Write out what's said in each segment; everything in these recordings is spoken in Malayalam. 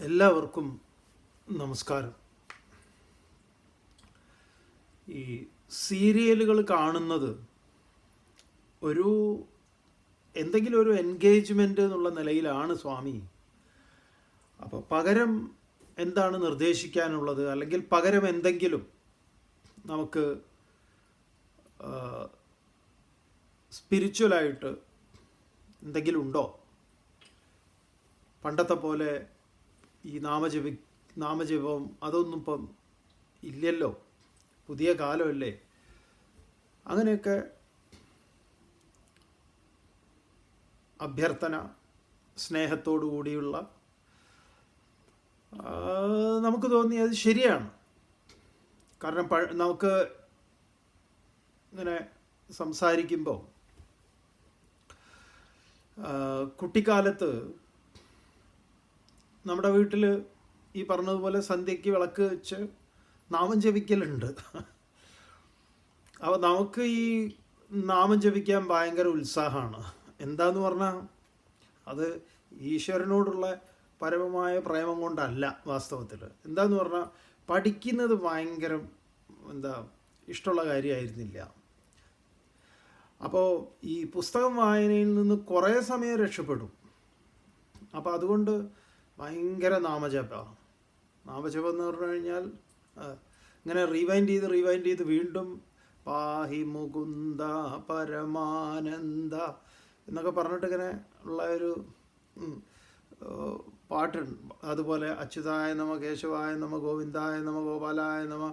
എല്ലാവർക്കും നമസ്കാരം. ഈ സീരിയലുകൾ കാണുന്നത് ഒരു എന്തെങ്കിലും ഒരു എൻഗേജ്മെന്റ് എന്നുള്ള നിലയിലാണ് സ്വാമി. അപ്പോൾ പകരം എന്താണ് നിർദ്ദേശിക്കാനുള്ളത്? അല്ലെങ്കിൽ പകരം എന്തെങ്കിലും നമുക്ക് സ്പിരിച്വലായിട്ട് എന്തെങ്കിലും ഉണ്ടോ? പണ്ടത്തെ പോലെ ഈ നാമജപി നാമജപം അതൊന്നും ഇപ്പം ഇല്ലല്ലോ. പുതിയ കാലമല്ലേ. അങ്ങനെയൊക്കെ അഭ്യർത്ഥന സ്നേഹത്തോടു കൂടിയുള്ള നമുക്ക് തോന്നി അത് ശരിയാണ്. കാരണം പ നമുക്ക് ഇങ്ങനെ സംസാരിക്കുമ്പോൾ കുട്ടിക്കാലത്ത് നമ്മുടെ വീട്ടിൽ ഈ പറഞ്ഞതുപോലെ സന്ധ്യയ്ക്ക് വിളക്ക് വെച്ച് നാമം ജപിക്കലുണ്ട്. അപ്പോൾ നമുക്ക് ഈ നാമം ജപിക്കാൻ ഭയങ്കര ഉത്സാഹമാണ്. എന്താന്ന് പറഞ്ഞാൽ അത് ഈശ്വരനോടുള്ള പരമമായ പ്രേമം കൊണ്ടല്ല വാസ്തവത്തിൽ എന്താന്ന് പറഞ്ഞാൽ പഠിക്കുന്നത് ഭയങ്കര എന്താ ഇഷ്ടമുള്ള കാര്യമായിരുന്നില്ല അപ്പോൾ ഈ പുസ്തകം വായനയിൽ നിന്ന് കുറേ സമയം രക്ഷപ്പെടും. അപ്പോൾ അതുകൊണ്ട് ഭയങ്കര നാമജപമാണ് നാമജപം എന്ന് പറഞ്ഞു കഴിഞ്ഞാൽ ഇങ്ങനെ റീവൈൻഡ് ചെയ്ത് റീവൈൻഡ് ചെയ്ത് വീണ്ടും പാഹി മുകുന്ദ പരമാനന്ദ എന്നൊക്കെ പറഞ്ഞിട്ട് ഇങ്ങനെ ഉള്ള ഒരു പാട്ടുണ്ട്. അതുപോലെ അച്യുതായ നമ കേശവായ നമ ഗോവിന്ദായ നമ ഗോപാലായ നമ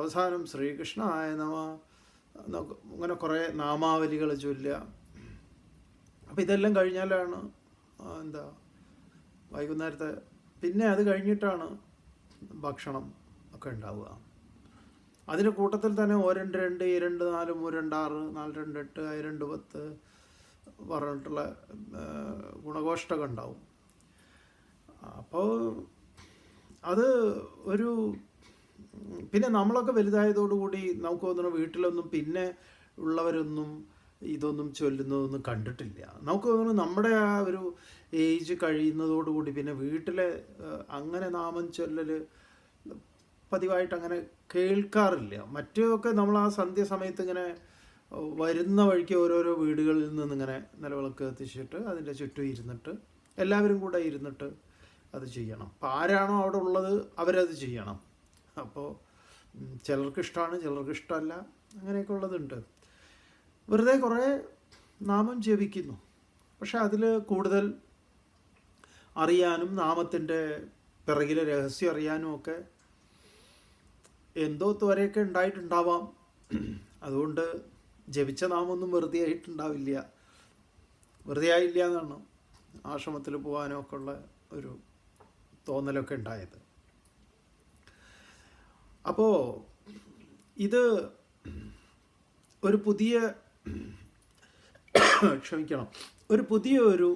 അവസാനം ശ്രീകൃഷ്ണായ നമ അങ്ങനെ കുറേ നാമാവലികൾ ചൊല്ലുക. അപ്പം ഇതെല്ലാം കഴിഞ്ഞാലാണ് എന്താ വൈകുന്നേരത്തെ പിന്നെ അത് കഴിഞ്ഞിട്ടാണ് ഭക്ഷണം ഒക്കെ ഉണ്ടാവുക. അതിന്റെ കൂട്ടത്തിൽ തന്നെ ഓ രണ്ട് രണ്ട് ഈ രണ്ട് നാല് മൂ രണ്ടാറ് നാല് രണ്ട് എട്ട് ഐ രണ്ട് പത്ത് പറഞ്ഞിട്ടുള്ള ആ, ഉണ്ടാവും. അപ്പോൾ അത് ഒരു പിന്നെ നമ്മളൊക്കെ വലുതായതോടുകൂടി നമുക്ക് തോന്നുന്നു വീട്ടിലൊന്നും പിന്നെ ഉള്ളവരൊന്നും ഇതൊന്നും ചൊല്ലുന്നതൊന്നും കണ്ടിട്ടില്ല. നമുക്ക് തോന്നുന്നു നമ്മുടെ ആ ഒരു ഏജ് കഴിയുന്നതോടുകൂടി പിന്നെ വീട്ടിലെ അങ്ങനെ നാമം ചൊല്ലൽ പതിവായിട്ട് അങ്ങനെ കേൾക്കാറില്ല. മറ്റൊക്കെ നമ്മൾ ആ സന്ധ്യ സമയത്ത് ഇങ്ങനെ വരുന്ന വഴിക്ക് ഓരോരോ വീടുകളിൽ നിന്നിങ്ങനെ നിലവിളക്ക് കത്തിച്ചിട്ട് അതിന്റെ ചുറ്റും ഇരുന്നിട്ട് എല്ലാവരും കൂടെ ഇരുന്നിട്ട് അത് ചെയ്യണം. അപ്പോൾ ആരാണോ അവിടെ ഉള്ളത് അവരത് ചെയ്യണം. അപ്പോൾ ചിലർക്ക് ഇഷ്ടമാണ് ചിലർക്ക് ഇഷ്ടമല്ല അങ്ങനെയൊക്കെ ഉള്ളതുണ്ട്. വെറുതെ കുറേ നാമം ജപിക്കുന്നു. പക്ഷെ അതിൽ കൂടുതൽ അറിയാനും നാമത്തിന്റെ പിറകിലെ രഹസ്യം അറിയാനും ഒക്കെ എന്തോ വരെയൊക്കെ ഉണ്ടായിട്ടുണ്ടാവാം. അതുകൊണ്ട് ജപിച്ച നാമൊന്നും വെറുതെ ആയിട്ടുണ്ടാവില്ല. വെറുതെ ആയില്ല എന്നാണ് ആശ്രമത്തിൽ പോകാനോ ഒക്കെ ഉള്ള ഒരു തോന്നലൊക്കെ ഉണ്ടായത്. അപ്പോൾ ഇത് ഒരു പുതിയ ക്ഷമിക്കണം. ഒരു പുതിയ ഒരു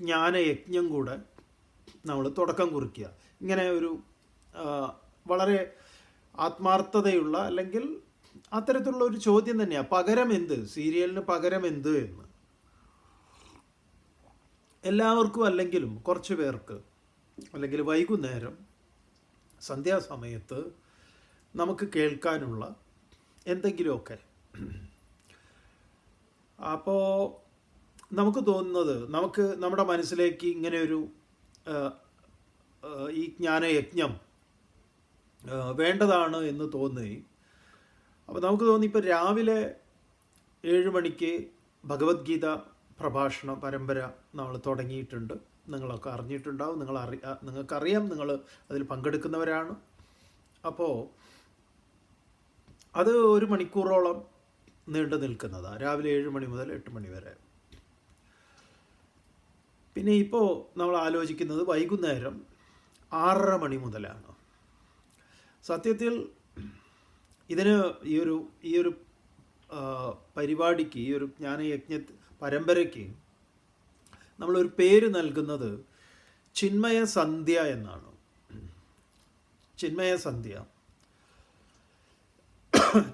ജ്ഞാനയജ്ഞം കൂടെ നമ്മൾ തുടക്കം കുറിക്കുക. ഇങ്ങനെ ഒരു വളരെ ആത്മാർത്ഥതയുള്ള അല്ലെങ്കിൽ അത്തരത്തിലുള്ള ഒരു ചോദ്യം തന്നെയാണ് പകരം എന്ത് സീരിയലിന് പകരം എന്ത് എന്ന്. എല്ലാവർക്കും അല്ലെങ്കിലും കുറച്ച് പേർക്ക് അല്ലെങ്കിൽ വൈകുന്നേരം സന്ധ്യാസമയത്ത് നമുക്ക് കേൾക്കാനുള്ള എന്തെങ്കിലുമൊക്കെ അപ്പോൾ നമുക്ക് തോന്നുന്നത് നമുക്ക് നമ്മുടെ മനസ്സിലേക്ക് ഇങ്ങനെ ഒരു ആ, ആ, ഈ ജ്ഞാനയജ്ഞം വേണ്ടതാണ് എന്ന് തോന്നി. അപ്പോൾ നമുക്ക് തോന്നി ഇപ്പോൾ രാവിലെ ഏഴ് മണിക്ക് ഭഗവത്ഗീത പ്രഭാഷണ പരമ്പര നമ്മൾ തുടങ്ങിയിട്ടുണ്ട്. നിങ്ങളൊക്കെ അറിഞ്ഞിട്ടുണ്ടാവും. നിങ്ങൾ അറി നിങ്ങൾക്കറിയാം. നിങ്ങൾ അതിൽ പങ്കെടുക്കുന്നവരാണ്. അപ്പോൾ അത് ഒരു മണിക്കൂറോളം നീണ്ടു നിൽക്കുന്നതാണ് രാവിലെ ഏഴ് മണി മുതൽ എട്ട് മണി വരെ. പിന്നെ ഇപ്പോൾ നമ്മൾ ആലോചിക്കുന്നത് വൈകുന്നേരം ആറര മണി മുതലാണ്. സത്യത്തിൽ ഇതിന് ഈ ഒരു ഈ ഒരു പരിപാടിക്ക് ഈ ഒരു ജ്ഞാനയജ്ഞ പരമ്പരയ്ക്ക് നമ്മളൊരു പേര് നൽകുന്നത് ചിന്മയ സന്ധ്യ എന്നാണ്. ചിന്മയ സന്ധ്യ.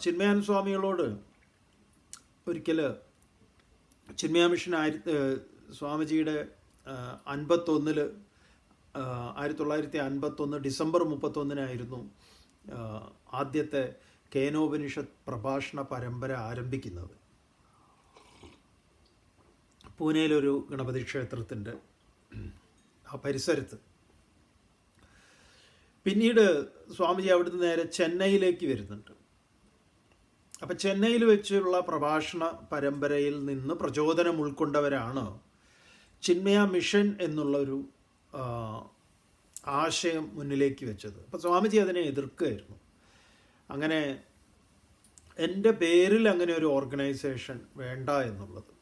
ചിന്മയൻ സ്വാമികളോട് ഒരിക്കൽ ചിന്മയ മിഷൻ ആയിരത്തി സ്വാമിജിയുടെ അൻപത്തൊന്നിൽ ആയിരത്തി തൊള്ളായിരത്തി അൻപത്തൊന്ന് ഡിസംബർ മുപ്പത്തൊന്നിനായിരുന്നു ആദ്യത്തെ കേനോപനിഷത്ത് പ്രഭാഷണ പരമ്പര ആരംഭിക്കുന്നത്. പൂനെയിലൊരു ഗണപതി ക്ഷേത്രത്തിന്റെ ആ പരിസരത്ത്. പിന്നീട് സ്വാമിജി അവിടുന്ന് നേരെ ചെന്നൈയിലേക്ക് വരുന്നുണ്ട്. അപ്പം ചെന്നൈയിൽ വെച്ചുള്ള പ്രഭാഷണ പരമ്പരയിൽ നിന്ന് പ്രചോദനം ഉൾക്കൊണ്ടവരാണ് ചിന്മയ മിഷൻ എന്നുള്ളൊരു ആശയം മുന്നിലേക്ക് വെച്ചത്. അപ്പോൾ സ്വാമിജി അതിനെ എതിർക്കുകയായിരുന്നു. അങ്ങനെ എന്റെ പേരിൽ അങ്ങനെ ഒരു ഓർഗനൈസേഷൻ വേണ്ട എന്നുള്ളത്.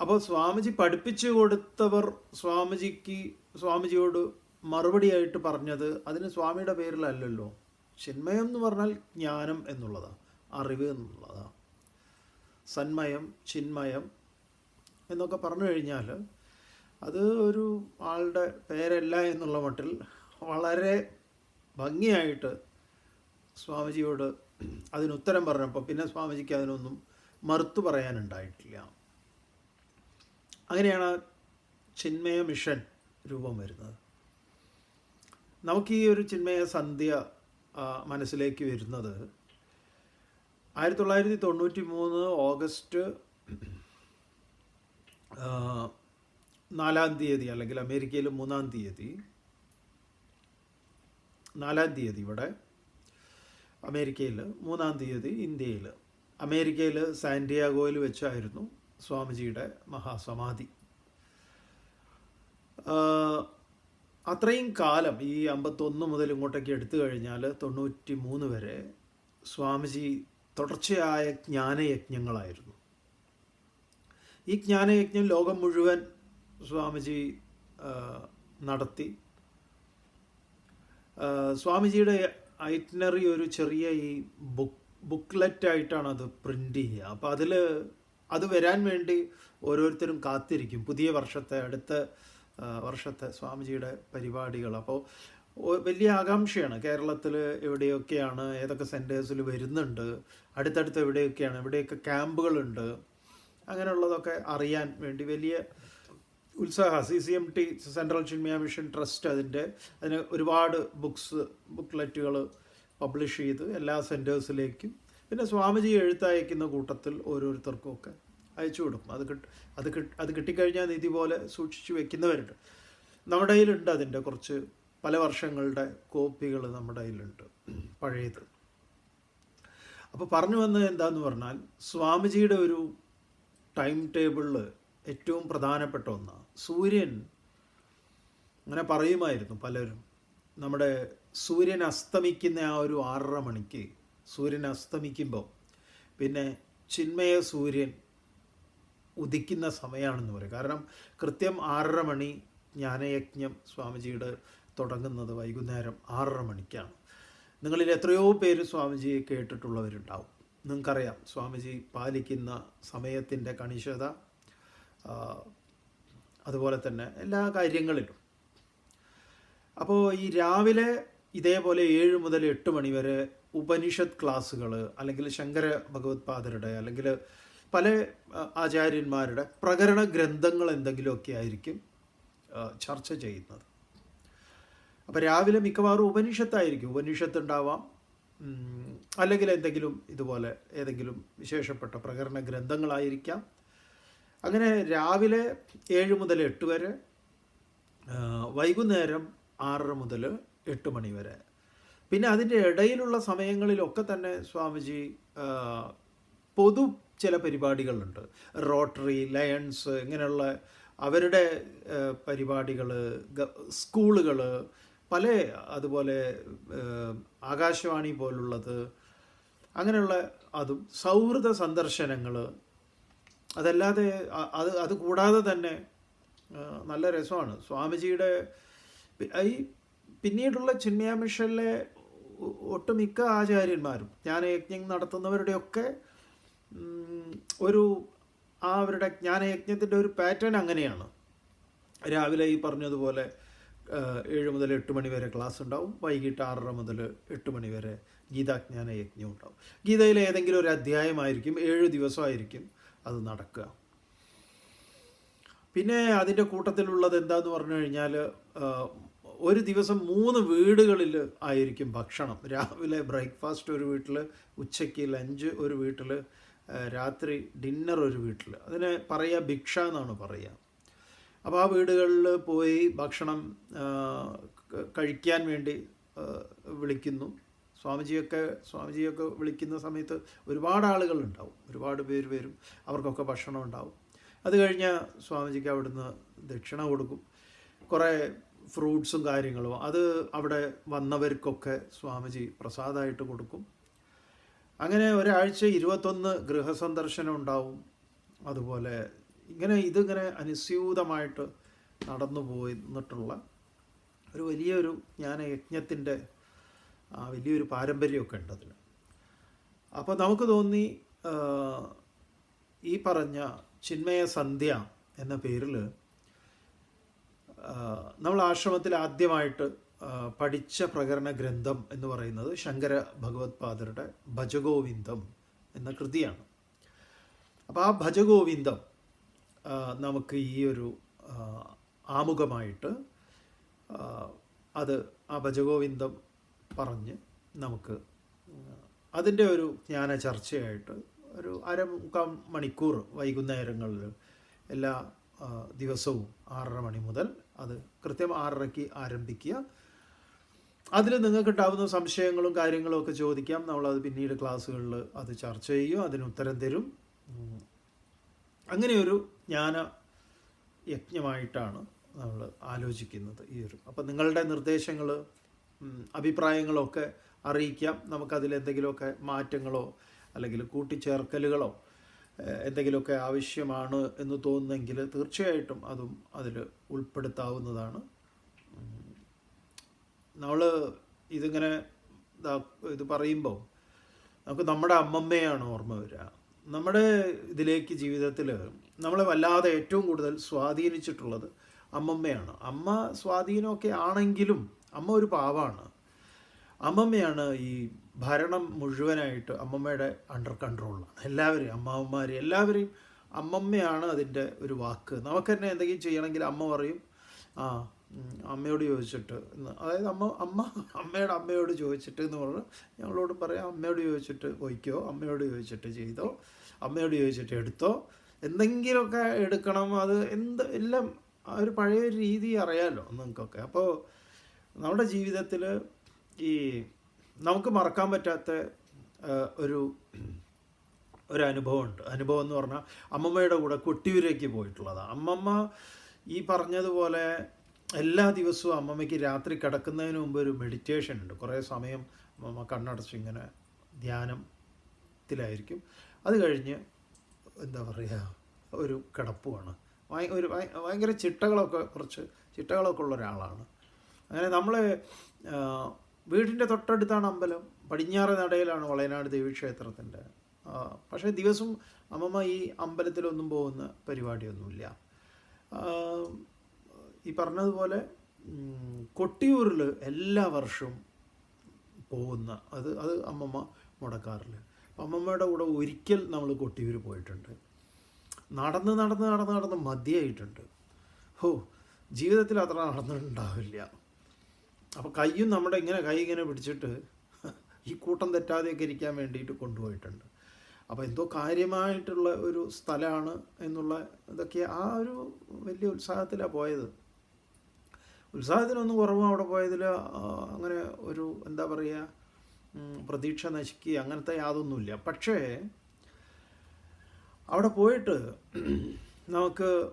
അപ്പോൾ സ്വാമിജി പഠിപ്പിച്ചു കൊടുത്തവർ സ്വാമിജിക്ക് സ്വാമിജിയോട് മറുപടിയായിട്ട് പറഞ്ഞത് അതിന് സ്വാമിയുടെ പേരിലല്ലല്ലോ. ചിന്മയം എന്ന് പറഞ്ഞാൽ ജ്ഞാനം എന്നുള്ളതാണ്. അറിവ് എന്നുള്ളതാണ്. സന്മയം ചിന്മയം എന്നൊക്കെ പറഞ്ഞു കഴിഞ്ഞാൽ അത് ഒരു ആളുടെ പേരല്ല എന്നുള്ള മട്ടിൽ വളരെ ഭംഗിയായിട്ട് സ്വാമിജിയോട് അതിനുത്തരം പറഞ്ഞപ്പോൾ പിന്നെ സ്വാമിജിക്ക് അതിനൊന്നും മറുത്തു പറയാനുണ്ടായിട്ടില്ല. അങ്ങനെയാണ് ചിന്മയ മിഷൻ രൂപം വരുന്നത്. നമുക്ക് ഈ ഒരു ചിന്മയ സന്ധ്യ മനസ്സിലേക്ക് വരുന്നത് ആയിരത്തി തൊള്ളായിരത്തി തൊണ്ണൂറ്റി മൂന്ന് ഓഗസ്റ്റ് നാലാം തീയതി അല്ലെങ്കിൽ അമേരിക്കയിൽ മൂന്നാം തീയതി നാലാം തീയതി ഇവിടെ അമേരിക്കയിൽ മൂന്നാം തീയതി ഇന്ത്യയിൽ. അമേരിക്കയിൽ സാൻഡിയാഗോയിൽ വെച്ചായിരുന്നു സ്വാമിജിയുടെ മഹാസമാധി. അത്രയും കാലം ഈ അമ്പത്തൊന്ന് മുതൽ ഇങ്ങോട്ടേക്ക് എടുത്തു കഴിഞ്ഞാൽ തൊണ്ണൂറ്റി മൂന്ന് വരെ സ്വാമിജി തുടർച്ചയായ ജ്ഞാനയജ്ഞങ്ങളായിരുന്നു. ഈ ജ്ഞാനയജ്ഞം ലോകം മുഴുവൻ സ്വാമിജി നടത്തി. സ്വാമിജിയുടെ ഐറ്റിനറി ഒരു ചെറിയ ഈ ബുക്ക് ബുക്ക്ലെറ്റ് ആയിട്ടാണ് അത് പ്രിന്റ് ചെയ്യുക അപ്പോൾ അതിൽ അത് വരാൻ വേണ്ടി ഓരോരുത്തരും കാത്തിരിക്കും. പുതിയ വർഷത്തെ അടുത്ത വർഷത്തെ സ്വാമിജിയുടെ പരിപാടികൾ. അപ്പോൾ വലിയ ആകാംക്ഷയാണ്. കേരളത്തിൽ എവിടെയൊക്കെയാണ് ഏതൊക്കെ സെന്റേഴ്സിൽ വരുന്നുണ്ട് അടുത്തടുത്ത് എവിടെയൊക്കെയാണ് എവിടെയൊക്കെ ക്യാമ്പുകളുണ്ട് അങ്ങനെയുള്ളതൊക്കെ അറിയാൻ വേണ്ടി വലിയ ഉത്സാഹ C C M T central Chinmaya mission trust അതിന്റെ അതിന് ഒരുപാട് ബുക്സ് ബുക്ക്ലെറ്റുകൾ പബ്ലിഷ് ചെയ്ത് എല്ലാ സെന്റേഴ്സിലേക്കും പിന്നെ സ്വാമിജി എഴുത്തയക്കുന്ന കൂട്ടത്തിൽ ഓരോരുത്തർക്കും ഒക്കെ അയച്ചു കൊടുക്കും. അത് കിട്ട് അത് കിട്ട് അത് കിട്ടിക്കഴിഞ്ഞാൽ നിധി പോലെ സൂക്ഷിച്ചു വെക്കുന്നവരുണ്ട്. നമ്മുടെ കയ്യിലുണ്ട് അതിന്റെ കുറച്ച് പല വർഷങ്ങളുടെ കോപ്പികൾ നമ്മുടെ കയ്യിലുണ്ട്. പഴയത്. അപ്പോൾ പറഞ്ഞു വന്നത് എന്താന്ന് പറഞ്ഞാൽ സ്വാമിജിയുടെ ഒരു ടൈം ടേബിളിൽ ഏറ്റവും പ്രധാനപ്പെട്ട ഒന്നാണ് സൂര്യൻ അങ്ങനെ പറയുമായിരുന്നു പലരും. നമ്മുടെ സൂര്യൻ അസ്തമിക്കുന്ന ആ ഒരു ആറര മണിക്ക് സൂര്യൻ അസ്തമിക്കുമ്പോൾ പിന്നെ ചിന്മയ സൂര്യൻ ഉദിക്കുന്ന സമയമാണെന്ന് പറയും. കാരണം കൃത്യം ആറര മണി ജ്ഞാനയജ്ഞം സ്വാമിജിയുടെ തുടങ്ങുന്നത് വൈകുന്നേരം ആറര മണിക്കാണ്. നിങ്ങളിൽ എത്രയോ പേര് സ്വാമിജിയെ കേട്ടിട്ടുള്ളവരുണ്ടാവും. നിങ്ങൾക്കറിയാം സ്വാമിജി പാലിക്കുന്ന സമയത്തിന്റെ കണിശത അതുപോലെ തന്നെ എല്ലാ കാര്യങ്ങളിലും. അപ്പോൾ ഈ രാവിലെ ഇതേപോലെ ഏഴ് മുതൽ എട്ട് മണി വരെ ഉപനിഷത്ത് ക്ലാസ്സുകൾ അല്ലെങ്കിൽ ശങ്കര ഭഗവത്പാദരുടെ അല്ലെങ്കിൽ പല ആചാര്യന്മാരുടെ പ്രകരണ ഗ്രന്ഥങ്ങൾ എന്തെങ്കിലുമൊക്കെ ആയിരിക്കും ചർച്ച ചെയ്യുന്നത്. അപ്പോൾ രാവിലെ മിക്കവാറും ഉപനിഷത്തായിരിക്കും. ഉപനിഷത്ത് ഉണ്ടാവാം അല്ലെങ്കിൽ എന്തെങ്കിലും ഇതുപോലെ ഏതെങ്കിലും വിശേഷപ്പെട്ട പ്രകരണ ഗ്രന്ഥങ്ങളായിരിക്കാം. അങ്ങനെ രാവിലെ ഏഴ് മുതൽ എട്ട് വരെ വൈകുന്നേരം ആറര മുതൽ എട്ട് മണി വരെ. പിന്നെ അതിന്റെ ഇടയിലുള്ള സമയങ്ങളിലൊക്കെ തന്നെ സ്വാമിജി പൊതു ചില പരിപാടികളുണ്ട്. റോട്ടറി ലയൺസ് ഇങ്ങനെയുള്ള അവരുടെ പരിപാടികൾ സ്കൂളുകൾ പല അതുപോലെ ആകാശവാണി പോലുള്ളത് അങ്ങനെയുള്ള അതും സൗഹൃദ സന്ദർശനങ്ങൾ അതല്ലാതെ അത് അത് കൂടാതെ തന്നെ നല്ല രസമാണ്. സ്വാമിജിയുടെ ഈ പിന്നീടുള്ള ചിന്മയ മിഷനിലെ ഒട്ടുമിക്ക ആചാര്യന്മാരും ജ്ഞാനയജ്ഞം നടത്തുന്നവരുടെയൊക്കെ ഒരു ആ അവരുടെ ജ്ഞാനയജ്ഞത്തിന്റെ ഒരു പാറ്റേൺ അങ്ങനെയാണ്. രാവിലെ ഈ പറഞ്ഞതുപോലെ ഏഴ് മുതൽ എട്ട് മണി വരെ ക്ലാസ് ഉണ്ടാവും. വൈകിട്ട് ആറര മുതൽ എട്ട് മണി വരെ ഗീതാജ്ഞാന യജ്ഞം ഉണ്ടാവും. ഗീതയിലെ ഏതെങ്കിലും ഒരു അധ്യായമായിരിക്കും. ഏഴ് ദിവസമായിരിക്കും അത് നടക്കുക. പിന്നെ അതിന്റെ കൂട്ടത്തിലുള്ളത് എന്താന്ന് പറഞ്ഞു കഴിഞ്ഞാൽ ഒരു ദിവസം മൂന്ന് വീടുകളിൽ ആയിരിക്കും ഭക്ഷണം. രാവിലെ ബ്രേക്ക്ഫാസ്റ്റ് ഒരു വീട്ടിൽ ഉച്ചയ്ക്ക് ലഞ്ച് ഒരു വീട്ടിൽ രാത്രി ഡിന്നർ ഒരു വീട്ടിൽ. അതിനെ പറയുക ഭിക്ഷ എന്നാണ് പറയുക. അപ്പോൾ ആ വീടുകളിൽ പോയി ഭക്ഷണം കഴിക്കാൻ വേണ്ടി വിളിക്കുന്നു. സ്വാമിജിയൊക്കെ സ്വാമിജിയൊക്കെ വിളിക്കുന്ന സമയത്ത് ഒരുപാട് ആളുകളുണ്ടാവും. ഒരുപാട് പേര് വരും. അവർക്കൊക്കെ ഭക്ഷണം ഉണ്ടാവും. അത് കഴിഞ്ഞ് സ്വാമിജിക്ക് അവിടുന്ന് ദക്ഷിണ കൊടുക്കും. കുറേ ഫ്രൂട്ട്സും കാര്യങ്ങളും. അത് അവിടെ വന്നവർക്കൊക്കെ സ്വാമിജി പ്രസാദമായിട്ട് കൊടുക്കും. അങ്ങനെ ഒരാഴ്ച ഇരുപത്തൊന്ന് ഗൃഹസന്ദർശനം ഉണ്ടാവും. അതുപോലെ ഇങ്ങനെ ഇതിങ്ങനെ അനുസ്യൂതമായിട്ട് നടന്നു പോന്നിട്ടുള്ള ഒരു വലിയൊരു ജ്ഞാനയജ്ഞത്തിന്റെ ആ വലിയൊരു പാരമ്പര്യമൊക്കെ ഉണ്ട് അതിൽ അപ്പോൾ നമുക്ക് തോന്നി ഈ പറഞ്ഞ ചിന്മയ സന്ധ്യ എന്ന പേരിൽ നമ്മൾ ആശ്രമത്തിൽ ആദ്യമായിട്ട് പഠിച്ച പ്രകരണ ഗ്രന്ഥം എന്ന് പറയുന്നത് ശങ്കര ഭഗവത്പാദരുടെ ഭജഗോവിന്ദം എന്ന കൃതിയാണ്. അപ്പോൾ ആ ഭജഗോവിന്ദം നമുക്ക് ഈ ഒരു ആമുഖമായിട്ട് അത് ആ ഭജഗോവിന്ദം പറഞ്ഞ് നമുക്ക് അതിന്റെ ഒരു ജ്ഞാന ചർച്ചയായിട്ട് ഒരു അരമുക്കാൽ മണിക്കൂർ വൈകുന്നേരങ്ങളിൽ എല്ലാ ദിവസവും ആറര മണി മുതൽ അത് കൃത്യം ആറരയ്ക്ക് ആരംഭിക്കുക. അതിൽ നിങ്ങൾക്ക് ഉണ്ടാവുന്ന സംശയങ്ങളും കാര്യങ്ങളും ഒക്കെ ചോദിക്കാം. നമ്മളത് പിന്നീട് ക്ലാസ്സുകളിൽ അത് ചർച്ച ചെയ്യും. അതിന് ഉത്തരം തരും. അങ്ങനെയൊരു ജ്ഞാന യജ്ഞമായിട്ടാണ് നമ്മൾ ആലോചിക്കുന്നത് ഈ ഒരു അപ്പം നിങ്ങളുടെ നിർദ്ദേശങ്ങൾ അഭിപ്രായങ്ങളൊക്കെ അറിയിക്കാം. നമുക്കതിൽ എന്തെങ്കിലുമൊക്കെ മാറ്റങ്ങളോ അല്ലെങ്കിൽ കൂട്ടിച്ചേർക്കലുകളോ എന്തെങ്കിലുമൊക്കെ ആവശ്യമാണ് എന്ന് തോന്നുന്നെങ്കിൽ തീർച്ചയായിട്ടും അതും അതിൽ ഉൾപ്പെടുത്താവുന്നതാണ്. നമ്മൾ ഇതിങ്ങനെ ഇതാ- ഇത് പറയുമ്പോൾ നമുക്ക് നമ്മുടെ അമ്മമ്മയാണ് ഓർമ്മ വരിക നമ്മുടെ ഇതിലേക്ക് ജീവിതത്തിൽ നമ്മളെ വല്ലാതെ ഏറ്റവും കൂടുതൽ സ്വാധീനിച്ചിട്ടുള്ളത് അമ്മമ്മയാണ്. അമ്മ സ്വാധീനമൊക്കെ ആണെങ്കിലും അമ്മ ഒരു പാവാണ്. അമ്മമ്മയാണ് ഈ ഭരണം മുഴുവനായിട്ട് അമ്മമ്മയുടെ അണ്ടർ കൺട്രോളിലാണ് എല്ലാവരെയും അമ്മാവന്മാർ എല്ലാവരെയും അമ്മമ്മയാണ് അതിന്റെ ഒരു വാക്ക്. നമുക്ക് തന്നെ എന്തെങ്കിലും ചെയ്യണമെങ്കിൽ അമ്മ പറയും. ആ അമ്മയോട് ചോദിച്ചിട്ട് എന്ന്. അതായത് അമ്മ അമ്മ അമ്മയുടെ അമ്മയോട് ചോദിച്ചിട്ട് എന്ന് പറഞ്ഞ് ഞങ്ങളോട് പറയാം അമ്മയോട് ചോദിച്ചിട്ട് പോയിക്കോ അമ്മയോട് ചോദിച്ചിട്ട് ചെയ്തോ അമ്മയോട് ചോദിച്ചിട്ട് എടുത്തോ എന്തെങ്കിലുമൊക്കെ എടുക്കണം. അത് എന്ത് എല്ലാം ഒരു പഴയ ഒരു രീതി അറിയാമല്ലോ നിങ്ങൾക്കൊക്കെ. അപ്പോൾ നമ്മുടെ ജീവിതത്തിൽ ഈ നമുക്ക് മറക്കാൻ പറ്റാത്ത ഒരു ഒരു ഒരു അനുഭവമുണ്ട്. അനുഭവം എന്ന് പറഞ്ഞാൽ അമ്മമ്മയുടെ കൂടെ കൊട്ടിയൂരേക്ക് പോയിട്ടുള്ളതാണ് അമ്മമ്മ ഈ പറഞ്ഞതുപോലെ എല്ലാ ദിവസവും അമ്മമ്മയ്ക്ക് രാത്രി കിടക്കുന്നതിന് മുമ്പ് ഒരു മെഡിറ്റേഷൻ ഉണ്ട്. കുറേ സമയം അമ്മമ്മ കണ്ണടച്ചിങ്ങനെ ധ്യാനത്തിലായിരിക്കും. അത് കഴിഞ്ഞ് എന്താ പറയുക ഒരു കിടപ്പുമാണ് ഒരു ഭയ- ഭയങ്കര ചിട്ടകളൊക്കെ കുറച്ച് ചിട്ടകളൊക്കെ ഉള്ള ഒരാളാണ്. അങ്ങനെ നമ്മൾ വീടിന്റെ തൊട്ടടുത്താണ് അമ്പലം പടിഞ്ഞാറ് നടയിലാണ് വളയനാട് ദേവീക്ഷേത്രത്തിന്റെ പക്ഷേ ദിവസം അമ്മമ്മ ഈ അമ്പലത്തിലൊന്നും പോകുന്ന പരിപാടിയൊന്നുമില്ല. ഈ പറഞ്ഞതുപോലെ കൊട്ടിയൂരിൽ എല്ലാ വർഷവും പോകുന്ന അത് അത് അമ്മമ്മ മുടക്കാറില്ല അമ്മമ്മയുടെ കൂടെ ഒരിക്കൽ നമ്മൾ കൊട്ടിയൂർ പോയിട്ടുണ്ട്. നടന്ന് നടന്ന് നടന്ന് നടന്ന് മതിയായിട്ടുണ്ട് ഹോ ജീവിതത്തിൽ അത്ര നടന്നിട്ടുണ്ടാവില്ല. അപ്പോൾ കയ്യും നമ്മുടെ ഇങ്ങനെ കൈ ഇങ്ങനെ പിടിച്ചിട്ട് ഈ കൂട്ടം തെറ്റാതെയൊക്കെ ഇരിക്കാൻ വേണ്ടിയിട്ട് കൊണ്ടുപോയിട്ടുണ്ട്. അപ്പോൾ എന്തോ കാര്യമായിട്ടുള്ള ഒരു സ്ഥലമാണ് എന്നുള്ള ഇതൊക്കെ ആ ഒരു വലിയ ഉത്സാഹത്തിലാണ് പോയത്. ഉത്സാഹത്തിനൊന്നും കുറവും അവിടെ പോയതിൽ അങ്ങനെ ഒരു എന്താ പറയുക പ്രതീക്ഷ നശിക്കുക അങ്ങനത്തെ യാതൊന്നുമില്ല. പക്ഷേ അവിടെ പോയിട്ട് നമുക്ക്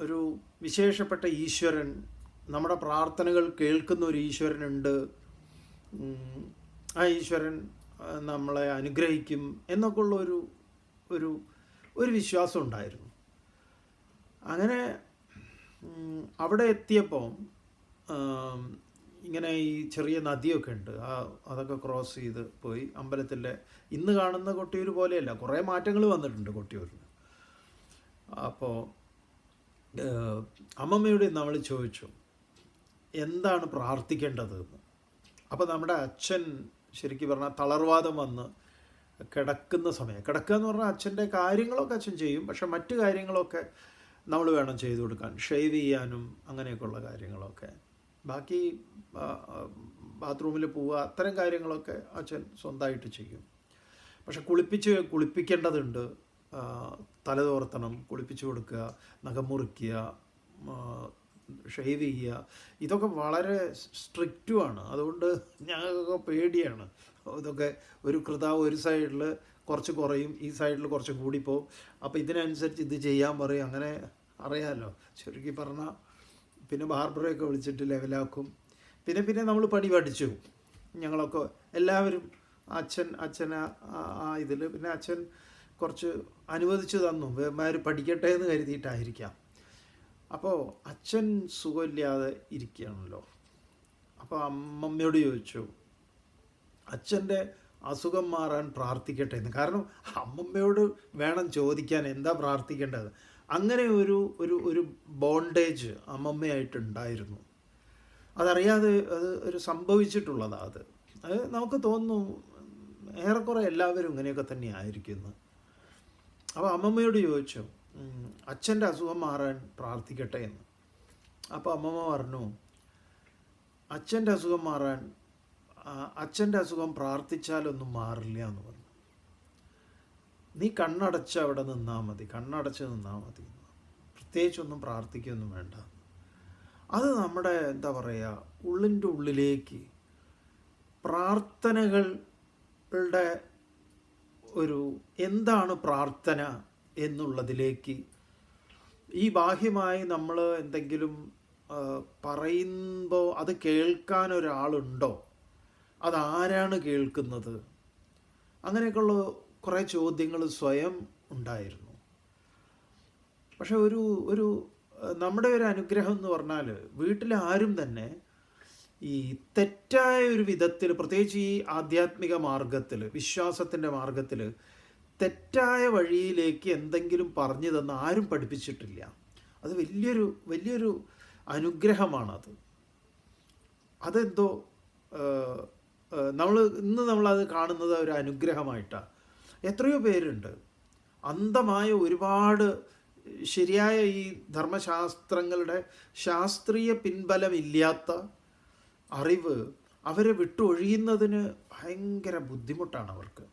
ഒരു വിശേഷപ്പെട്ട ഈശ്വരൻ നമ്മുടെ പ്രാർത്ഥനകൾ കേൾക്കുന്ന ഒരു ഈശ്വരനുണ്ട്. ആ ഈശ്വരൻ നമ്മളെ അനുഗ്രഹിക്കും എന്നൊക്കെ ഉള്ള ഒരു ഒരു ഒരു വിശ്വാസം ഉണ്ടായിരുന്നു. അങ്ങനെ അവിടെ എത്തിയപ്പോൾ ഇങ്ങനെ ഈ ചെറിയ നദിയൊക്കെ ഉണ്ട്. ആ അതൊക്കെ ക്രോസ് ചെയ്ത് പോയി അമ്പലത്തിന്റെ ഇന്ന് കാണുന്ന കൊട്ടിയൂർ പോലെയല്ല കുറേ മാറ്റങ്ങൾ വന്നിട്ടുണ്ട് കൊട്ടിയൂരിന് അപ്പോൾ അമ്മമ്മയോട് നമ്മൾ ചോദിച്ചു എന്താണ് പ്രാർത്ഥിക്കേണ്ടത് എന്ന് അപ്പോൾ നമ്മുടെ അച്ഛൻ ശരിക്കും പറഞ്ഞാൽ തളർവാദം വന്ന് കിടക്കുന്ന സമയം കിടക്കുക എന്ന് പറഞ്ഞാൽ അച്ഛന്റെ കാര്യങ്ങളൊക്കെ അച്ഛൻ ചെയ്യും പക്ഷെ മറ്റു കാര്യങ്ങളൊക്കെ നമ്മൾ വേണം ചെയ്തു കൊടുക്കാൻ ഷെയ്വ് ചെയ്യാനും അങ്ങനെയൊക്കെയുള്ള കാര്യങ്ങളൊക്കെ. ബാക്കി ബാത്റൂമിൽ പോവുക അത്തരം കാര്യങ്ങളൊക്കെ അച്ഛൻ സ്വന്തമായിട്ട് ചെയ്യും. പക്ഷെ കുളിപ്പിച്ച് കുളിപ്പിക്കേണ്ടതുണ്ട്. തലതോർത്തണം തല തോർത്തണം കുളിപ്പിച്ച് കൊടുക്കുക നഖം മുറിക്കുക ഷേവ് ചെയ്യുക. ഇതൊക്കെ വളരെ സ്ട്രിക്റ്റുമാണ്. അതുകൊണ്ട് ഞങ്ങൾക്കൊക്കെ പേടിയാണ്. ഇതൊക്കെ ഒരു കൃതാവ് ഒരു സൈഡിൽ കുറച്ച് കുറയും ഈ സൈഡിൽ കുറച്ച് കൂടിപ്പോവും അപ്പോൾ ഇതിനനുസരിച്ച് ഇത് ചെയ്യാൻ പറയും. അങ്ങനെ അറിയാമല്ലോ ചുരുക്കി പറഞ്ഞാൽ പിന്നെ ബാർബറെയൊക്കെ വിളിച്ചിട്ട് ലെവലാക്കും. പിന്നെ പിന്നെ നമ്മൾ പണി പഠിച്ചു. ഞങ്ങളൊക്കെ എല്ലാവരും അച്ഛൻ അച്ഛൻ ആ ഇതിൽ പിന്നെ അച്ഛൻ കുറച്ച് അനുവദിച്ചു തന്നു. വേമാർ പഠിക്കട്ടെ എന്ന് കരുതിയിട്ടായിരിക്കാം. അപ്പോൾ അച്ഛൻ സുഖമില്ലാതെ ഇരിക്കുകയാണല്ലോ. അപ്പോൾ അമ്മമ്മയോട് ചോദിച്ചു അച്ഛന്റെ അസുഖം മാറാൻ പ്രാർത്ഥിക്കട്ടെ എന്ന്. കാരണം അമ്മമ്മയോട് വേണം ചോദിക്കാൻ. എന്താ പ്രാർത്ഥിക്കേണ്ടത്? അങ്ങനെ ഒരു ഒരു ഒരു ബോണ്ടേജ് അമ്മമ്മയായിട്ടുണ്ടായിരുന്നു. അതറിയാതെ അത് ഒരു സംഭവിച്ചിട്ടുള്ളതാണ് അത്. അത് നമുക്ക് തോന്നുന്നു ഏറെക്കുറെ എല്ലാവരും ഇങ്ങനെയൊക്കെ തന്നെ ആയിരിക്കുന്നു അപ്പോൾ അമ്മമ്മയോട് ചോദിച്ചു അച്ഛന്റെ അസുഖം മാറാൻ പ്രാർത്ഥിക്കട്ടെ എന്ന്. അപ്പോൾ അമ്മമ്മ പറഞ്ഞു അച്ഛന്റെ അസുഖം മാറാൻ അച്ഛന്റെ അസുഖം പ്രാർത്ഥിച്ചാലൊന്നും മാറില്ല എന്ന് പറഞ്ഞു. നീ കണ്ണടച്ച് അവിടെ നിന്നാൽ മതി കണ്ണടച്ച് നിന്നാൽ മതി. പ്രത്യേകിച്ചൊന്നും പ്രാർത്ഥിക്കൊന്നും വേണ്ട. അത് നമ്മുടെ എന്താ പറയുക ഉള്ളിന്റെ ഉള്ളിലേക്ക് പ്രാർത്ഥനകളുടെ ഒരു എന്താണ് പ്രാർത്ഥന എന്നുള്ളതിലേക്ക് ഈ ബാഹ്യമായി നമ്മൾ എന്തെങ്കിലും പറയുമ്പോൾ അത് കേൾക്കാൻ ഒരാളുണ്ടോ? അതാരാണ് കേൾക്കുന്നത്? അങ്ങനെയൊക്കെയുള്ള കുറേ ചോദ്യങ്ങൾ സ്വയം ഉണ്ടായിരുന്നു. പക്ഷെ ഒരു ഒരു നമ്മുടെ ഒരു അനുഗ്രഹം എന്ന് പറഞ്ഞാൽ വീട്ടിൽ ആരും തന്നെ ഈ തെറ്റായ ഒരു വിധത്തിൽ പ്രത്യേകിച്ച് ഈ ആധ്യാത്മിക മാർഗത്തിൽ വിശ്വാസത്തിന്റെ മാർഗത്തിൽ തെറ്റായ വഴിയിലേക്ക് എന്തെങ്കിലും പറഞ്ഞു തന്ന ആരും പഠിപ്പിച്ചിട്ടില്ല. അത് വലിയൊരു വലിയൊരു അനുഗ്രഹമാണത്. അതെന്തോ നമ്മൾ ഇന്ന് നമ്മളത് കാണുന്നത് ഒരു അനുഗ്രഹമായിട്ടാണ്. എത്രയോ പേരുണ്ട്. അന്ധമായ ഒരുപാട് ശരിയായ ഈ ധർമ്മശാസ്ത്രങ്ങളുടെ ശാസ്ത്രീയ പിൻബലമില്ലാത്ത അറിവ് അവരെ വിട്ടൊഴിയുന്നതിന് ഭയങ്കര ബുദ്ധിമുട്ടാണ് അവർക്ക്.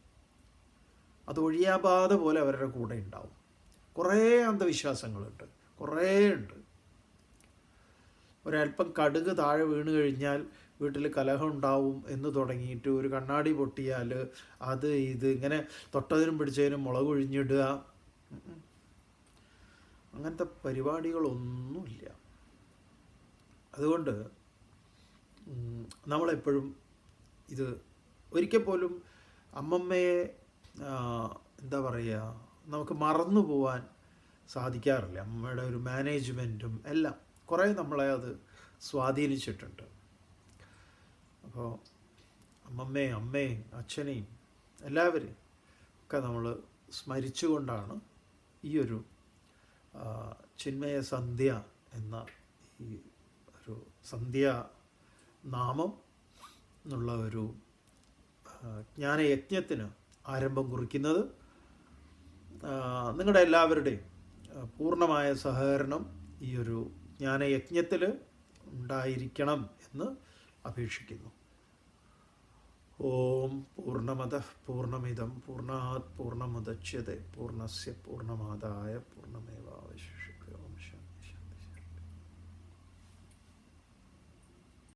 അത് ഒഴിയാബാധ പോലെ അവരുടെ കൂടെ ഉണ്ടാവും. കുറേ അന്ധവിശ്വാസങ്ങളുണ്ട്. കുറേ ഉണ്ട്. ഒരല്പം കടുക് താഴെ വീണ് കഴിഞ്ഞാൽ വീട്ടിൽ കലഹം ഉണ്ടാവും എന്ന് തുടങ്ങിയിട്ട് ഒരു കണ്ണാടി പൊട്ടിയാൽ അത് ഇത് ഇങ്ങനെ തൊട്ടതിനും പിടിച്ചതിനും മുളക് ഒഴിഞ്ഞിടുക. അങ്ങനത്തെ പരിപാടികളൊന്നുമില്ല. അതുകൊണ്ട് നമ്മളെപ്പോഴും ഇത് ഒരിക്കൽ പോലും അമ്മമ്മയെ എന്താ പറയുക നമുക്ക് മറന്നു പോവാൻ സാധിക്കാറില്ല. അമ്മയുടെ ഒരു മാനേജ്മെന്റും എല്ലാം കുറേ നമ്മളെ അത് സ്വാധീനിച്ചിട്ടുണ്ട്. അപ്പോൾ അമ്മമ്മയും അമ്മയും അച്ഛനെയും എല്ലാവരെയും ഒക്കെ നമ്മൾ സ്മരിച്ചുകൊണ്ടാണ് ഈ ഒരു ചിന്മയ സന്ധ്യ എന്ന ഈ ഒരു സന്ധ്യ നാമം എന്നുള്ള ഒരു ജ്ഞാനയജ്ഞത്തിന് ആരംഭം കുറിക്കുന്നത് നിങ്ങളുടെ എല്ലാവരുടെയും പൂർണമായ സഹകരണം ഈ ഒരു ജ്ഞാനയജ്ഞത്തിൽ ഉണ്ടായിരിക്കണം എന്ന് അപേക്ഷിക്കുന്നു. ഓം പൂർണമത പൂർണമിതം പൂർണാത് പൂർണമുദച്യത്തെ പൂർണസ്യ പൂർണമാതായ പൂർണമേവാവശിഷ്യം